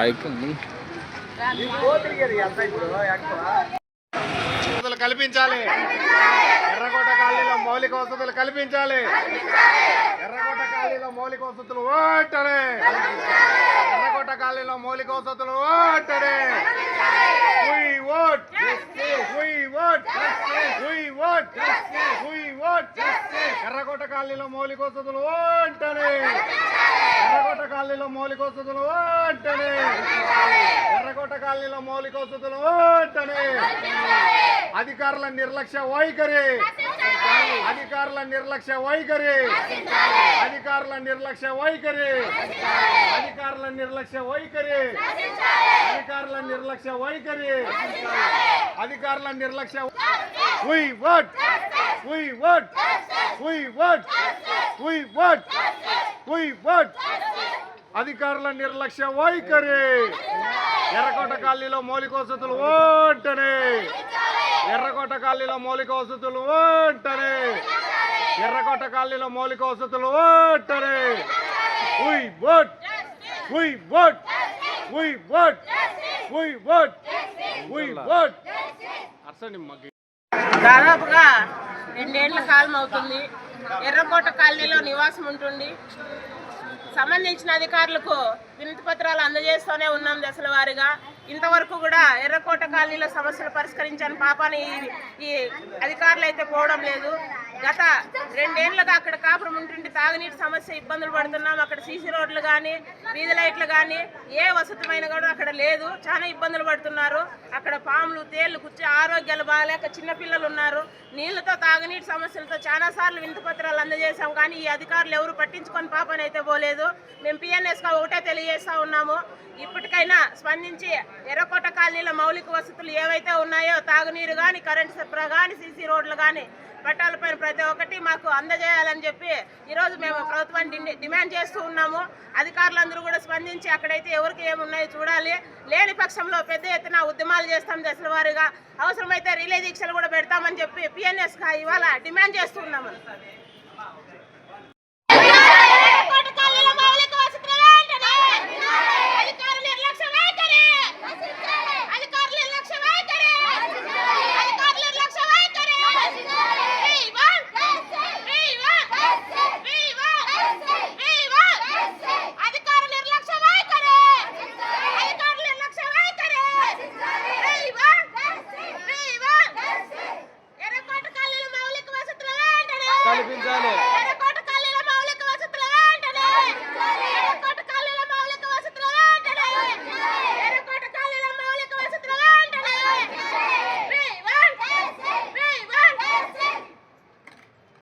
అయిపోయింది వసతులు కల్పించాలి. ఎర్రకోట కాలనీలో మౌలిక వసతులు కల్పించాలి. ఎర్రకోట కాలనీలో మౌలిక వసతులు ఓటరే. ఎర్రకోట మౌలిక వసతులు ఓటరే We vote We vote. We vote. We vote. ఎర్రకోట కాలనీలో మౌలిక వసతులు ఓటరే ఎర్రకోట కాలనీలో మౌలిక వసతులు ఓటరే ఎర్రకోట కాలనీలో మౌలిక వసతులు ఓటరే అధికారుల నిర్లక్ష్య వైఖరి అధికారుల నిర్లక్ష్య వైఖరి అధికారుల నిర్లక్ష్య వైఖరి అధికారుల నిర్లక్ష్య వైఖరి అధికారుల నిర్లక్ష్య వైఖరి అధికారుల నిర్లక్ష్య We vote. We vote. We vote. We vote. We vote. అధికారుల నిర్లక్ష్య వైఖరి ఎర్రకోట కాలనీలో మౌలిక వసతులు ఓటనే ఎర్రకోట కాలనీలో మౌలిక వసతులు ఓటనే ఎర్రకోట కాలనీలో మౌలిక వసతులు We vote. We vote. We vote. We vote. We vote. అర్సండి మాకు దాదాపుగా రెండేళ్ళ కాలం అవుతుంది ఎర్రకోట కాలనీలో నివాసం ఉంటుంది సంబంధించిన అధికారులకు వినతి పత్రాలు అందజేస్తూనే ఉన్నాం దశల వారీగా ఇంతవరకు కూడా ఎర్రకోట కాలనీలో సమస్యలు పరిష్కరించని పాపాని ఈ- ఈ అధికారులు అయితే పోవడం లేదు గత రెండేళ్ళుగా అక్కడ కాపురం ఉంటుంటే తాగునీటి సమస్య ఇబ్బందులు పడుతున్నాం. అక్కడ సీసీ రోడ్లు కానీ వీధి లైట్లు కానీ ఏ వసతమైన కూడా అక్కడ లేదు. చాలా ఇబ్బందులు పడుతున్నారు. అక్కడ పాములు తేళ్ళు కూర్చో ఆరోగ్యాలు బాగాలేక చిన్నపిల్లలు ఉన్నారు. నీళ్ళతో తాగునీటి సమస్యలతో చాలా సార్లు వింత పత్రాలు అందజేశాం. కానీ ఈ అధికారులు ఎవరు పట్టించుకొని పాపని అయితే పోలేదు. మేము పిఎన్ఎస్గా ఒకటే తెలియజేస్తా ఉన్నాము. ఇప్పటికైనా స్పందించి ఎర్రకోట కాలనీలో మౌలిక వసతులు ఏవైతే ఉన్నాయో తాగునీరు కానీ కరెంటు సరఫరా కానీ సీసీ రోడ్లు కానీ పట్టాలపైన ప్రతి ఒక్కటి మాకు అందజేయాలని చెప్పి ఈరోజు మేము ప్రభుత్వాన్ని డిమాండ్ చేస్తూ ఉన్నాము. అధికారులందరూ కూడా స్పందించి అక్కడైతే ఎవరికి ఏమున్నాయో చూడాలి. లేని పక్షంలో పెద్ద ఎత్తున ఉద్యమాలు చేస్తాం దశల వారీగా అవసరమైతే రిలే దీక్షలు కూడా పెడతామని చెప్పి పిఎన్ఎస్గా ఇవాళ డిమాండ్ చేస్తూ ఉన్నాము.